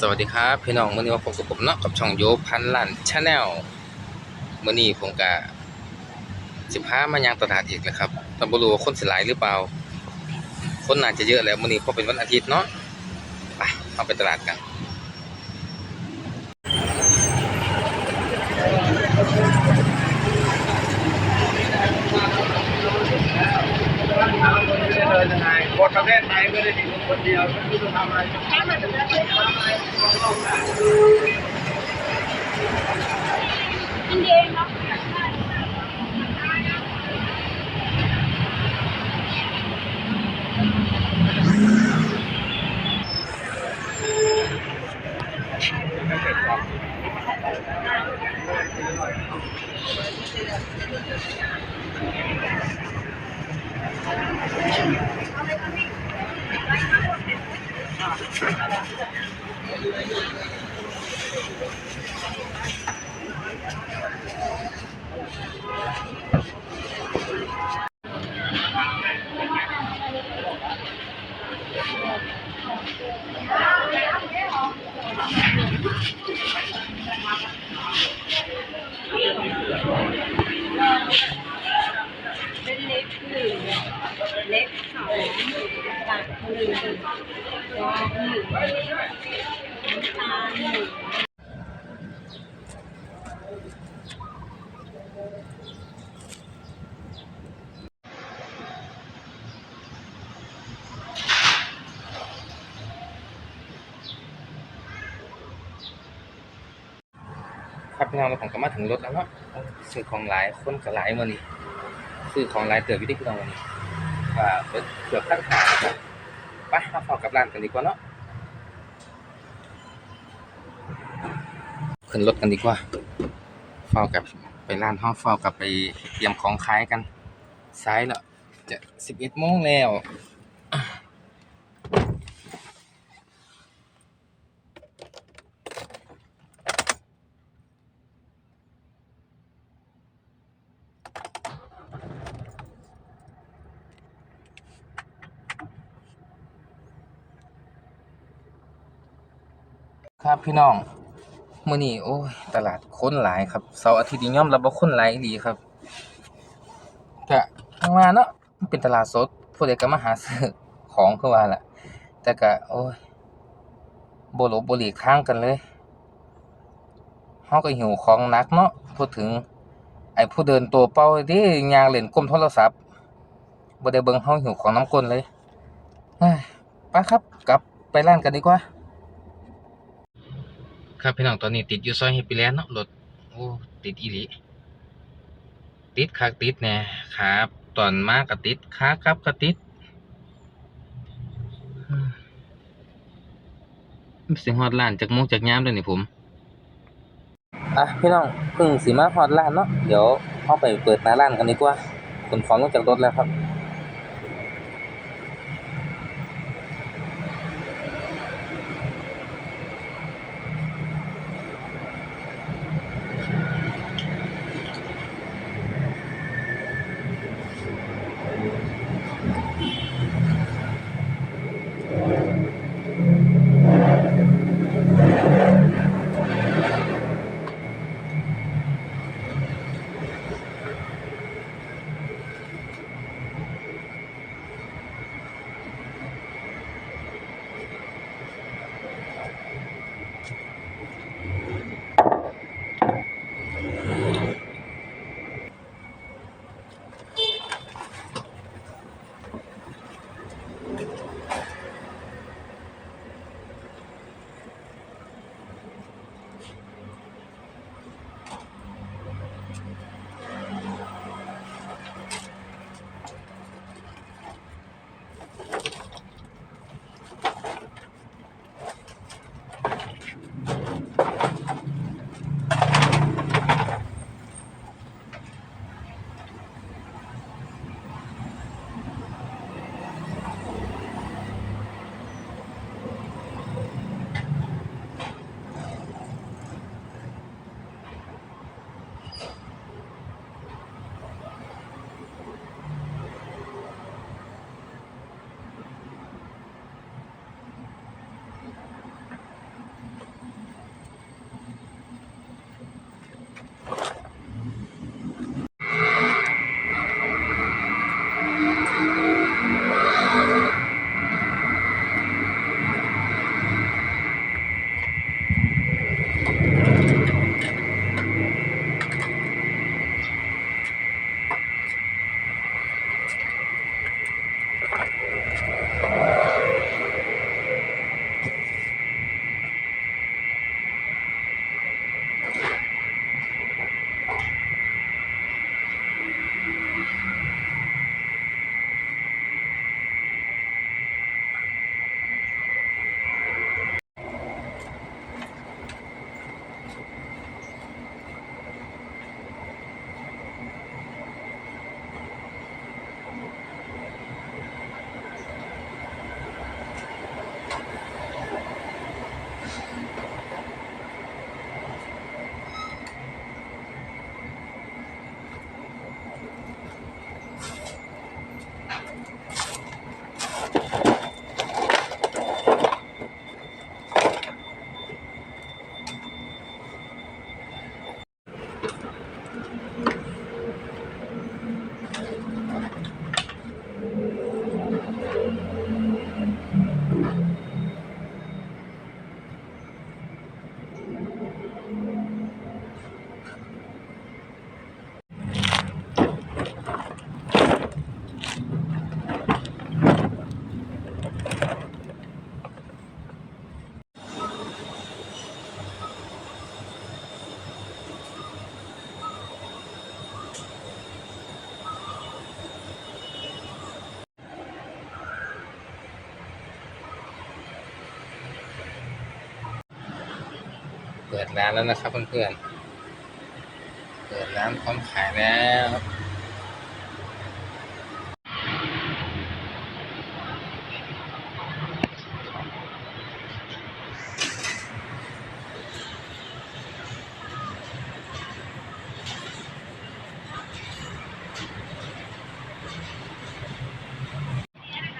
สวัสดีครับพี่น้องมื่อนี้มาพบกับผมเนาะกับช่องโยพันลันชาแนลมื่อนี้ผมกะสิบห้ามายังตลาดอีกนะครับแต่บ่รู้ว่าคนสลายหรือเปล่า คนน่าจะเยอะแล้วมื่อนี้เพราะเป็นวันอาทิตย์เนาะไปเอาไปตลาดกัน คนประเทศไเล็กสองตัดหนึ่งรองหนึ่งน้ำตาลหนึ่งครับพี่น้องแล้วผมก็มาถึงรถแล้วเนาะซื้อของหลายคนก็หลายมื่อนี้ซื้อของหลายเติบอยู่ที่พี่น้องวันนี้ ว่าเบิดเกือบตั้งหาครับไปมาเข้ากับร้านกันดีกว่าเนาะขึ้นรถกันดีกว่าเฝ้ากับไปร้านห้องเฝ้ากับไปเตรียมของขายกันซ้ายแล้วจะสิบเอ็ดโมงแล้ว ครับพี่น้องมื้อนี้โอ้ยตลาดค้นหลายครับเสาร์อาทิตย์นี้ยอมรับว่าคนหลายอีครับก็ทางว่าเนาะเป็นตลาดสดผู้ใดก็มาหาซื้อของคือว่าแหละแต่ก็โอ้ยบลบบหลีกทางกันเลยเฮาก็หิวของนักเนาะพูดถึง ไอ้ผู้เดินตัวเปล่าเด้ย่างเล่นก้มโทรศัพท์บ่ได้เบิ่งเฮาหิวของน้ำก้นเลยเฮ้ยไปครับ กลับไปร้านกันดีกว่า ครับพี่น้องตอนนี้ติดอยู่ซอยเฮปปี้แลนด์เนาะรถโอ้ติดอีหลีติดคักติดแน่ครับตอนมาก็ติดขากลับกติดอืมมันสิฮอดร้านจากโมงจากยามเลยนี่ผม อะพี่น้องเพิ่งสิมาฮอดร้านเนาะเดี๋ยวเฮาไปเปิดหน้าร้านกันดีกว่าขนของลงจากรถแล้วครับ ปิดร้านแล้วนะครับ เพื่อนๆ เปิดร้านพร้อมขายแล้ว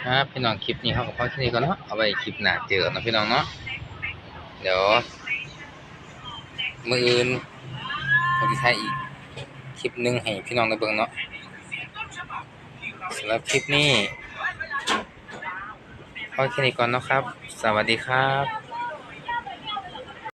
ครับพี่น้องคลิปนี้เขาก็พอแค่นี้ก่อนเนาะเอาไว้คลิปหน้าเจอนะพี่น้องเนาะเดี๋ยว มืออื่นผมจะถ่ายอีกคลิปหนึ่งให้พี่น้องได้เบิ่งเนาะสำหรับคลิปนี้พอแค่นี้ก่อนเนาะครับ สวัสดีครับ